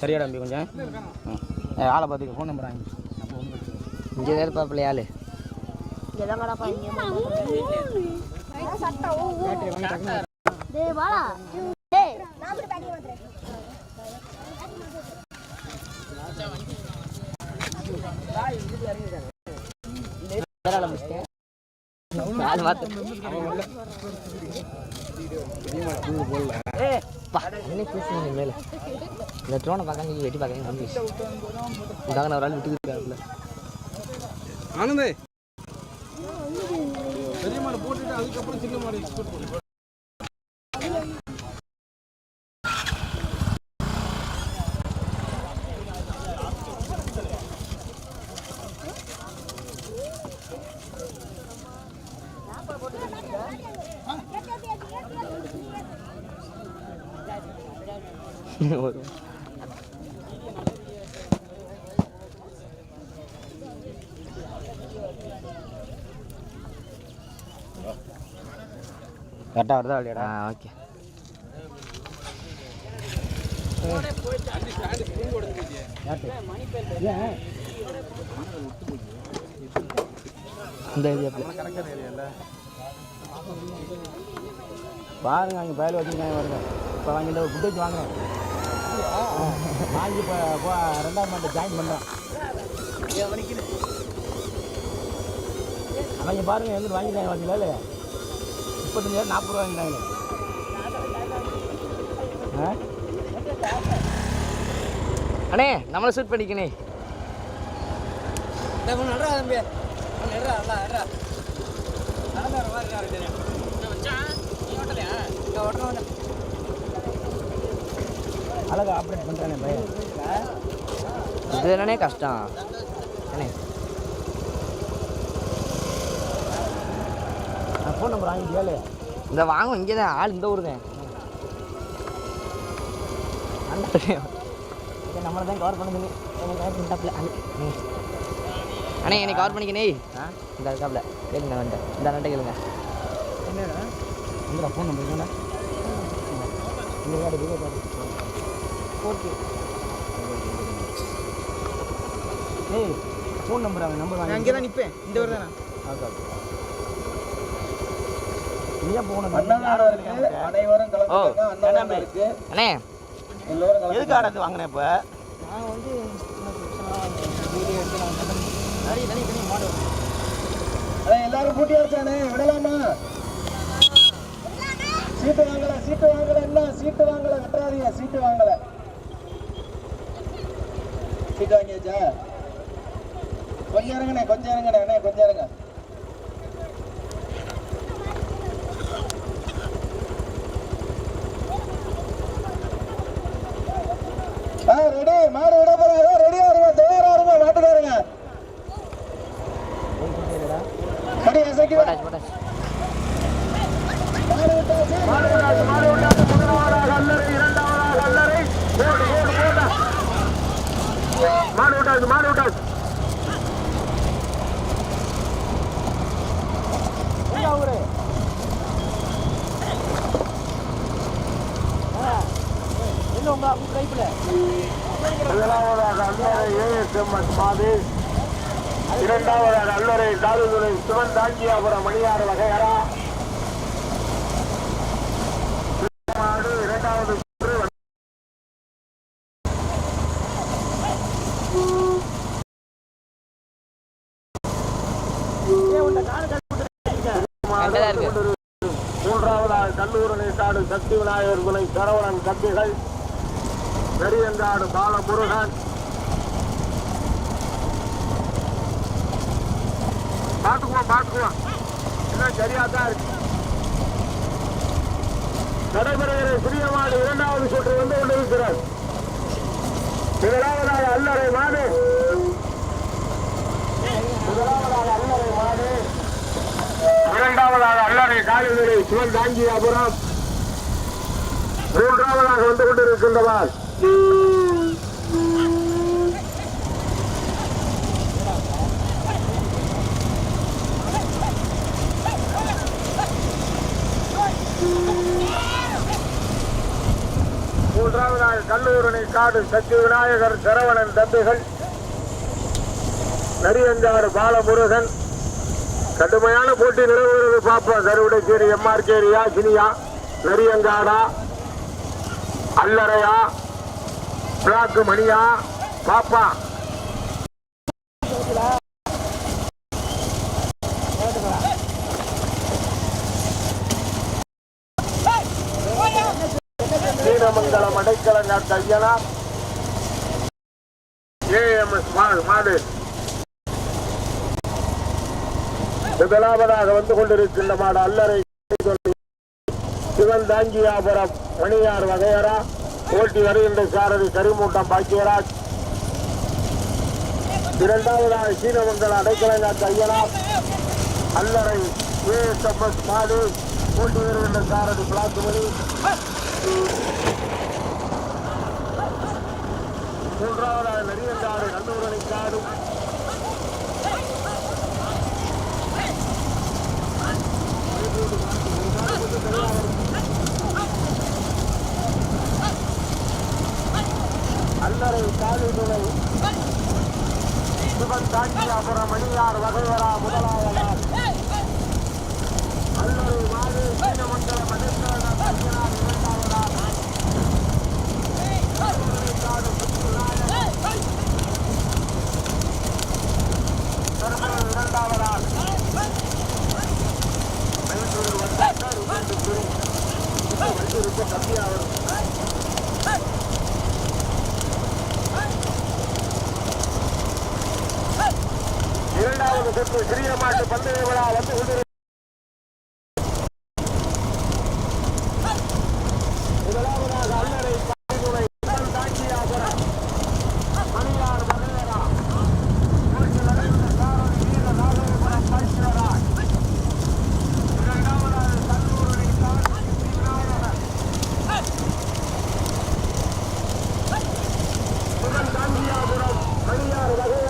சரியா தம்பி கொஞ்சம். ஆளை பார்த்துக்க ஃபோன் நம்பர் வாங்கி இங்கே தான் இருப்பாப்பிள்ள ஆளு. டேய் என்ன பேசுறீங்க மேல. இந்த ட்ரோனை பார்க்க நீங்க வெட்டி பார்க்க கம்மி இதாங்க நான் ஒரு ஆள் விட்டு இருக்காருல ஆனந்தே. பெரிய மாடு போட்டுட்டு அதுக்கப்புறம் சின்ன மாடு எக்ஸ்போர்ட் பண்ணு. ஒரு கரெக்டாக வருதா இல்லையாடா? ஓகே. இந்த ஏரியா பாருங்க அங்கே பயல் வச்சுருக்காங்க பாருங்க. இப்போ வாங்கிட்டு ஒரு ஃபுட்டேஜ் வாங்கினேன் வாங்கி இப்போ இப்போ ரெண்டாம் மாட்டை ஜாயின் பண்ணுறான் அவங்க பாருங்க எங்கே வாங்கிட்டாங்க வாங்கிங்களா இல்லை முப்பத்தஞ்சாயிரம் நாற்பது ரூபா வாங்கிட்டாங்க. ஆ? அண்ணே நம்மளை ஷூட் பண்ணிக்கணே அழகா ஆப்ரேட் பண்ணுறானே பையன். இது என்னண்ணே கஷ்டம். அண்ணே ஃபோன் நம்பர் வாங்கிட்டியா இல்லையா இந்த வாங்கும் இங்கே தான் ஆள் இந்த ஊர் தான் நம்மளை தான் கவர் பண்ணுது அண்ணே. என்னை கவர் பண்ணிக்கணே ஆ? இந்த இருக்காப்ல. கேளுங்க வந்துட்டு இந்த அண்ணன் கேளுங்க. என்னடா? இந்த ஃபோன் நம்பர் என்னடா இந்த கார்டு ஓகே. ஏய் ஃபோன் நம்பர் அவன் நம்பர் வாங்கி அங்கே தான் நிற்பேன் இந்த ஊர் தானே? நீயே போன அனைவரும் ஓ கலந்துக்கங்க அன்னதானம் இருக்கு. அண்ணே. எல்லோரும் கலந்து எதுக்கு ஆடத்து வாங்கினேன் இப்போ? நான் வந்து வீடியோ எடுத்து நான் தனி தனி தனி மாடு அண்ணே, எல்லாரும் பூட்டியாச்சானே விடலாமா? சீட்டு வாங்கல சீட்டு வாங்கல என்ன சீட்டு வாங்கல கட்டுறாதீங்க சீட்டு வாங்கல. சீட்டு வாங்கியாச்சா கொஞ்சம் இறங்கண்ணே கொஞ்சம் இறங்கண்ணே அண்ணே கொஞ்சம் இறங்க. ஆ ரெடி மாடு விட போறாங்க ரெடியா இருங்க தயாரா இருங்க மாட்டுக்காருங்க கடி இசைக்கு போட்டாச்சு போட்டாச்சு மாடு விட்டாச்சு மாடு விட்டாச்சு மாடு விட்டாச்சு முதலாவதாக அல்லறை இரண்டாவதாக அல்லறை போடு போடு போடு மாடு விட்டாச்சு மாடு விட்டாச்சு முதலாவதாக அல்லறை ஏஎஸ்எம்எஸ் பாது இரண்டாவதாக அல்லறை தாலுதுறை சிவன் தாங்கியாபுரம் மணியார் வகையரா மாடு இரண்டாவது சுற்று வந்து- அங்கே தான் இருக்கு மூன்றாவதாக கல்லூரணி சாடு சக்தி விநாயகர் குலை சரவணன் கம்பிகள் பெரியங்காடு பாலமுருகன். பார்த்துக்குவோம் பார்த்துக்குவோம். எல்லாம் சரியா தான் இருக்கு. நடைபெறுகிற சிறிய மாடு இரண்டாவது சுற்று வந்து கொண்டிருக்கிறார் முதலாவதாக அல்லறை மாடு. முதலாவதாக அல்லறை மாடு. இரண்டாவதாக அல்லறை காலிநிலை சிவன் தாங்கியாபுரம் மூன்றாவதாக வந்து கொண்டிருக்கின்றவர். மூன்றாவதாக கல்லூரணி காடு சக்தி விநாயகர் சரவணன் தம்பிகள். நரியஞ்சாறு பாலமுருகன். கடுமையான போட்டி நிலவுகிறது. பார்ப்போம் கருவிடைச்சேரி எம்ஆர்கேரியா சினியா நரியங்காடா அல்லறையா பிளாக்கு மணியா பாப்பா. சீனமங்கலம் அடைக்கலங்காட்டு ஐயனா ஏஎம்எஸ் மாடு. முதலாவதாக வந்து கொண்டிருக்கின்ற மாடு அல்லறை சிவன் தாங்கியாபுரம் மணியார் வகையரா ஓட்டி வருகின்ற சாரதி கரிமூட்டம் பாக்கியராஜ். இரண்டாவதாக சீனமங்கல அடைக்கலங்காட்டு ஐயனா அல்லறை ஏஎஸ்எம்எஸ் மாடு ஓட்டி வருகின்ற சாரதி பிளாக்குமணி மூன்றாவதாக நெறியங்காடு நல்லூரணி காடு அல்லறை காடு துணை சிவன் தாண்டியாபுரம் மணியார் வகைவரா முதலாவதால் அல்லறை மாடு சீனமண்டல அடைக்கலநாத் ஐயனார் இரண்டாவதார். காடு புத்துநாயகர் பெருமளவு இரண்டாவதால் மைசூர் வந்தார் இரண்டு குரு மைசூருக்கு கம்மியாக வரும் இரண்டாவது சுற்று சிறிய மாட்டு பந்தய விழா வந்து கொண்டிருக்கிறது முதலாவதாக அல்லறை பாடிதுறை இவன் தாங்கியாபுரம் மணியார் மலையரா ஓட்டி வருகின்ற சாரதி வீர நாகேபுரம் பைக்கியராஜ் இரண்டாவதாக கல்லூரி சாரதி விநாயகர் இவன் தாங்கியாபுரம் மணியார்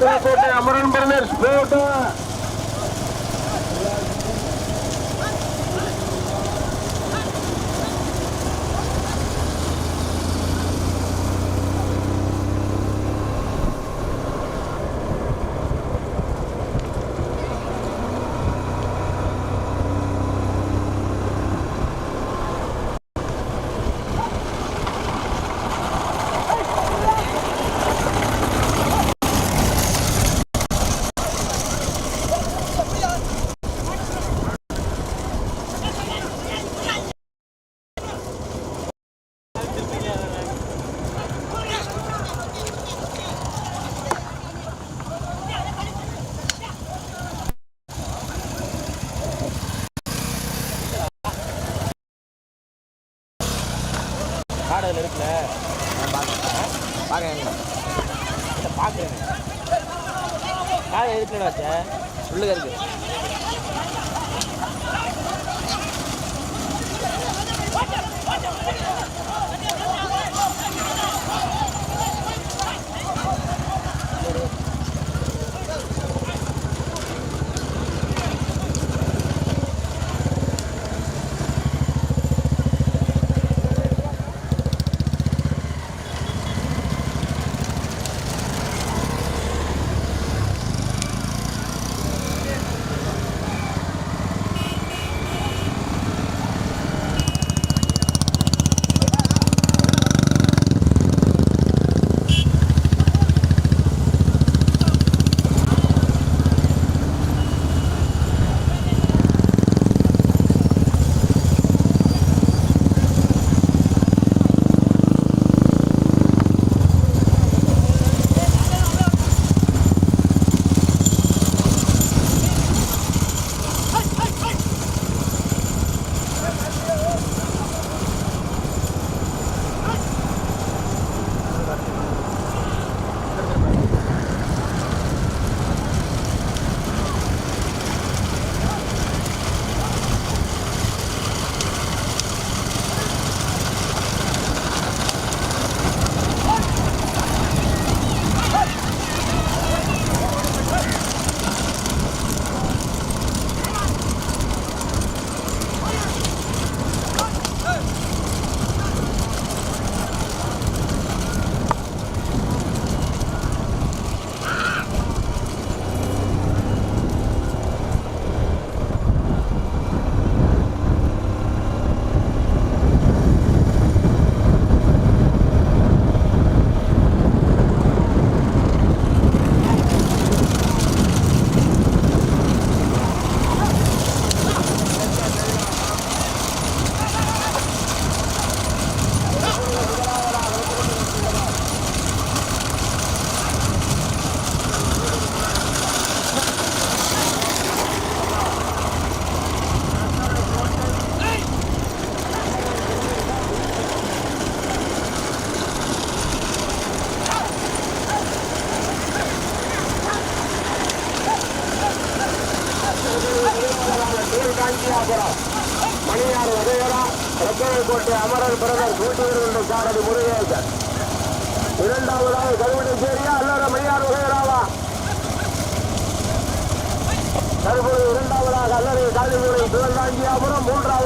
కోట అమరన్ బర్నర్స్ కోట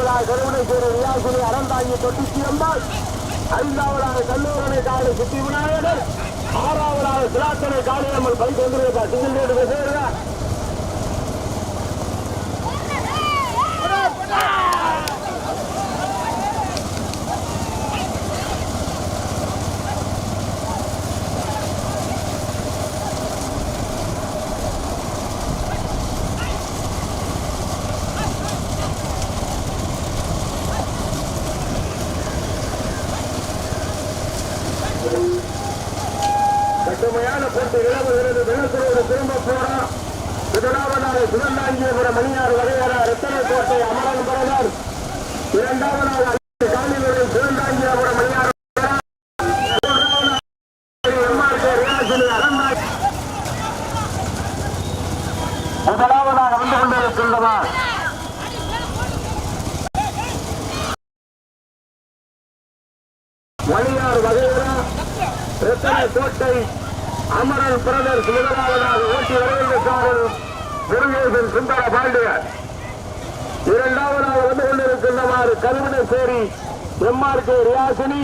மூன்றாவதாக கருவடைச்சேரி ரியாசினி அறந்தாங்கி தொட்டிச்சி அம்பாள் ஐந்தாவதாக கல்லூரணை காலை சுத்தி விநாயகர் ஆறாவதாக சிலாத்தனை காலை நம்ம பை தொந்திருக்கா சிங்கிள் ரேட்டு பேசுகிறா கடுமையான போட்டி நிலவுகிறது வெள்ளத்திரோடு திரும்ப போறா முதலாவதாக சிவந்தாங்கியபுரம் மணியார் வகையரா ரத்தன கோட்டை அமரன் பிரதர் இரண்டாவதாக காலிவரை சிவந்தாங்கியபுரம் மணியார் வகையரா. மூன்றாவதாக எம்ஆர்கே ரியாசினி அறந்தாய். முதலாவதாக வந்து கொண்டிருக்கின்றவா மணியார் வகையரா ரத்தன கோட்டை அமரன் பிரதர்ஸ் முதலாவதாக ஓட்டி வருகின்ற சாரல் முருகேசன் சுந்தர பாண்டியர் இரண்டாவதாக வந்து கொண்டிருக்கின்றவாறு கருவனசேரி எம்ஆர்கே ரியாசினி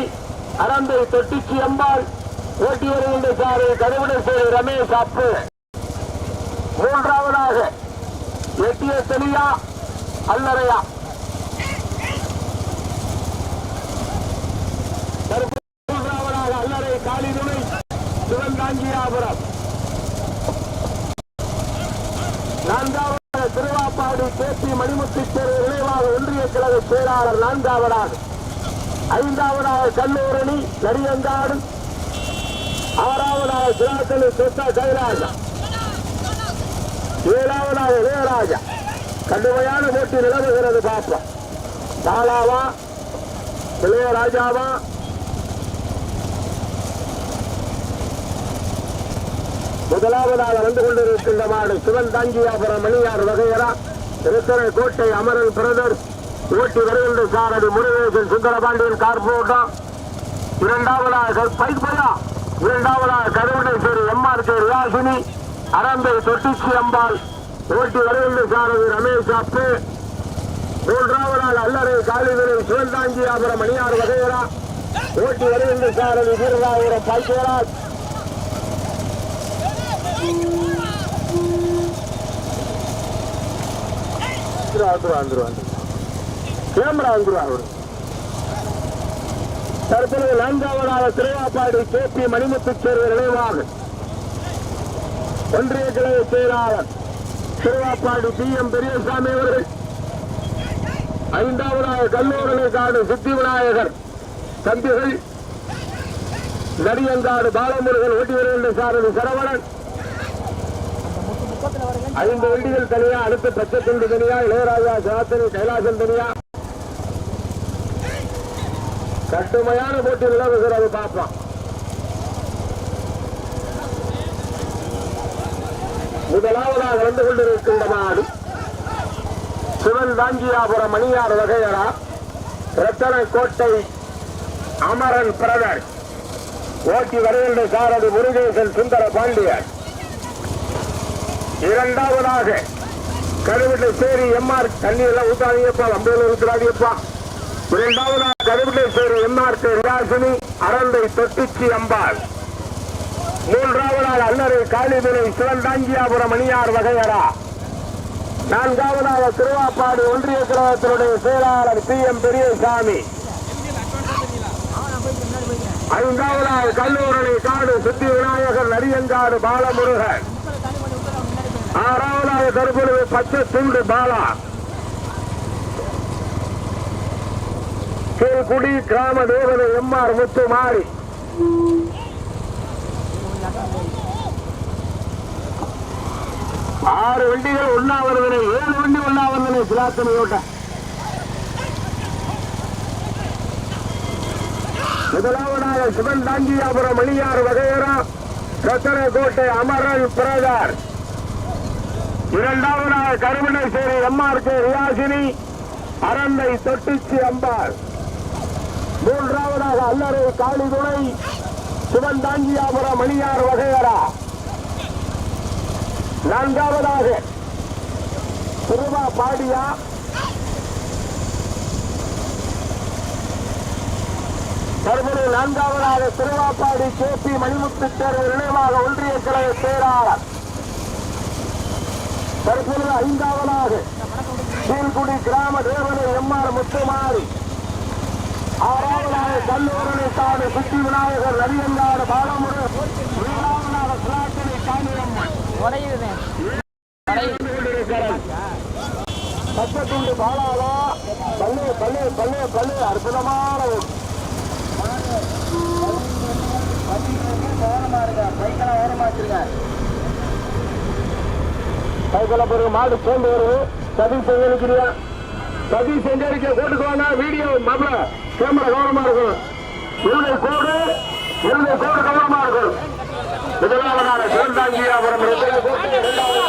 அறந்தை தொட்டிச்சி அம்பாள் ஓட்டி வருகின்ற சாரு கருவனசேரி ரமேஷ் அப்பு. மூன்றாவதாக எட்டிய தெளியா அல்லறையா. மூன்றாவதாக அல்லறை காளிதுணை சிவந்தாங்கியாபுரம் நான்காவதாக திருவாப்பாடி கேபி மணிமுத்துச்சேரி நினைவாக ஒன்றிய கழக செயலாளர் நான்காவதாக. ஐந்தாவதாக கல்லூரணி நரியங்காடு ஆறாவதாக சிராத்தலி கிருஷ்ணா கைலாசா ஏழாவதாக இளையராஜா. கடுமையான போட்டி நிலவுகிறது பார்ப்போம். பாலாவா இளையராஜாவா? முதலாவதாக வந்து கொண்டிருக்கின்ற மாடு சிவன் தாங்கியாபுரம் மணியார் வகையரா. திருத்தரை கோட்டை அமரன் பிரதர். ஓட்டி வருகின்ற சாரதி முருகேசன் சுந்தரபாண்டியன் கார் போட்டோம் இரண்டாவதாக பைப்பையா இரண்டாவதாக கருவணேஸ்வரி எம்ஆர் கே ரியாசினி. அறந்தை தொட்டிச்சி அம்பாள். ஓட்டி வருகின்ற சாரதி ரமேஷ் அப்பு மூன்றாவதாக அல்லறை சுயந்தாஞ்சி அவர மணியார் வகையரா. ஓட்டி வருகின்ற சாரதி வீரராபுரம் பாக்கியராஜ் வந்துருவா வந்துருவா வந்துருவா கேமரா அவர் அவரு தற்பொழுது நான்காவதாக திருவாப்பாடி கே பி மணிமுத்துச்சேரி நினைவாக ஒன்றிய கிளை செயலாளர் திருவாப்பாடி பி எம் பெரியசாமி அவர்கள் ஐந்தாவதாக கல்லூரணை சித்தி விநாயகர் தம்பிகள் நடிகங்காடு பாலமுருகன் ஓட்டி வருகின்ற சாரதி சரவணன். ஐந்து வண்டிகள் தனியா அடுத்து பச்சை துண்டு தனியா இளையராஜா சாத்தனி கைலாசம் தனியா. கட்டுமையான போட்டி நிலவுகிறது பார்ப்போம் முதலாவதாக வந்து கொண்டிருக்கின்ற மாடு சிவன் தாங்கியாபுரம் மணியார் வகையரா ரத்தன கோட்டை அமரன் பிரதர். ஓட்டி வருகின்ற சாரதி முருகேசன் சுந்தர பாண்டியன். இரண்டாவதாக கருவிட்டு சேரி எம்ஆர் தண்ணி எல்லாம் ஊத்தாதீங்கப்பா அம்பையில் இருக்கிறாதீங்கப்பா இரண்டாவதாக Karuvileswari MRK MR K Aranthai Thottichi Ambal. மூன்றாவதாக அல்லறை காளிதுரை சிவந்தாங்கியாபுரம் மணியார் வகையரா. நான்காவதாக திருவாப்பாடு ஒன்றிய கழகத்தினுடைய செயலாளர் பி எம் பெரியசாமி. ஐந்தாவதாக கல்லூரணி காடு சித்தி விநாயகர் நரியங்காடு பாலமுருகன். ஆறாவதாக தற்பொழுது பச்சை துண்டு பாலா. கீழ்குடி கிராம தேவதை எம்ஆர் முத்து மாறி ஆறு வண்டிகள் ஒன்னாவதுனை ஏழு வண்டி ஒன்னாவதுனை சிலாத்தனையோட்ட முதலாவதாக சிவன் தாங்கியாபுரம் மணியார் வகையரா ரத்தன கோட்டை அமரன் பிரதார். இரண்டாவதாக கருமணேஸ்வரி எம்ஆர் கே ரியாசினி அரந்தை தொட்டிச்சி அம்பாள். மூன்றாவதாக அல்லறை காளிதுணை சிவன் தாங்கியாபுரம் மணியார் வகையரா. நான்காவதாக திருவா பாடியா. தற்போது நான்காவதாக திருவாப்பாடி கே பி மணிமுத்து தேர்வு நினைவாக ஒன்றிய கழக செயலாளர். தற்பொழுது ஐந்தாவதாக கீழ்குடி கிராம தேவனை எம் ஆர் முத்துமாரி. ஆறாவதாக கல்லூரணி காடு சுத்தி விநாயகர் நரியங்காடு பாலமுரு ஏழாவதாக சிலாத்திரை காணியம்மன் பச்சத்துண்டு பாலாவா பல்லு பல்லு பல்லு பல்லு அற்புதமான ஒரு ஓரமா பைக்கெல்லாம் ஓரமா வச்சிருக்க சைக்கிள பிறகு மாடு சேர்ந்து வருது சதி செஞ்சிருக்கிறியா சதி செஞ்சிருக்க போட்டுக்குவாங்க வீடியோ மாப்பிள்ள கேமரா கவனமா இருக்கும் இருளை கோடு இருளை கோடு கவனமா இருக்கணும். முதலாவதாக சிவந்தாங்கி அப்புறம் இரண்டாவது